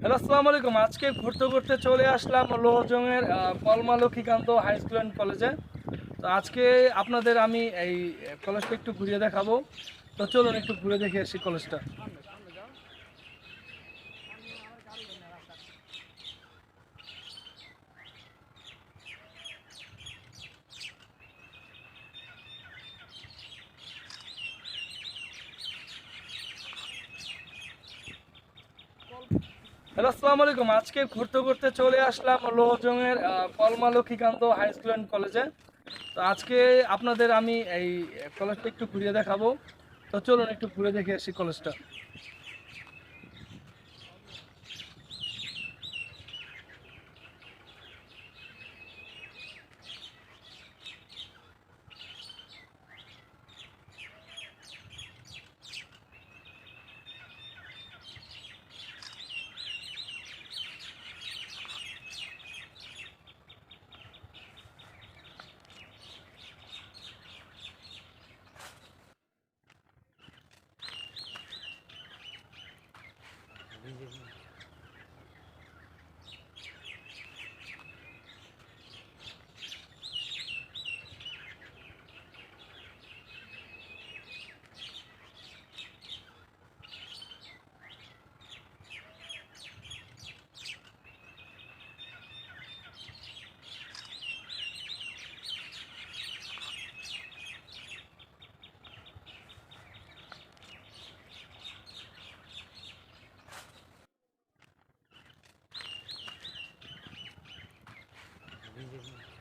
Hello, আসসালামু আলাইকুম। আজকে ঘুরতে ঘুরতে চলে আসলাম লোহজংয়ের কলমা লক্ষ্মীকান্ত হাই স্কুল অ্যান্ড কলেজে। তো আজকে আপনাদের আমি এই কলেজটা একটু ঘুরিয়ে দেখাবো। তো চলুন একটু ঘুরে দেখে আসি কলেজটা। হ্যালো, আসসালামু আলাইকুম। আজকে ঘুরতে ঘুরতে চলে আসলাম লোহজংয়ের কলমা লক্ষ্মীকান্ত হাই স্কুল অ্যান্ড কলেজে। তো আজকে আপনাদের আমি এই কলেজটা একটু ঘুরিয়ে দেখাবো। তো চলুন একটু ঘুরে দেখে আসি কলেজটা। Mm-hmm. Thank you.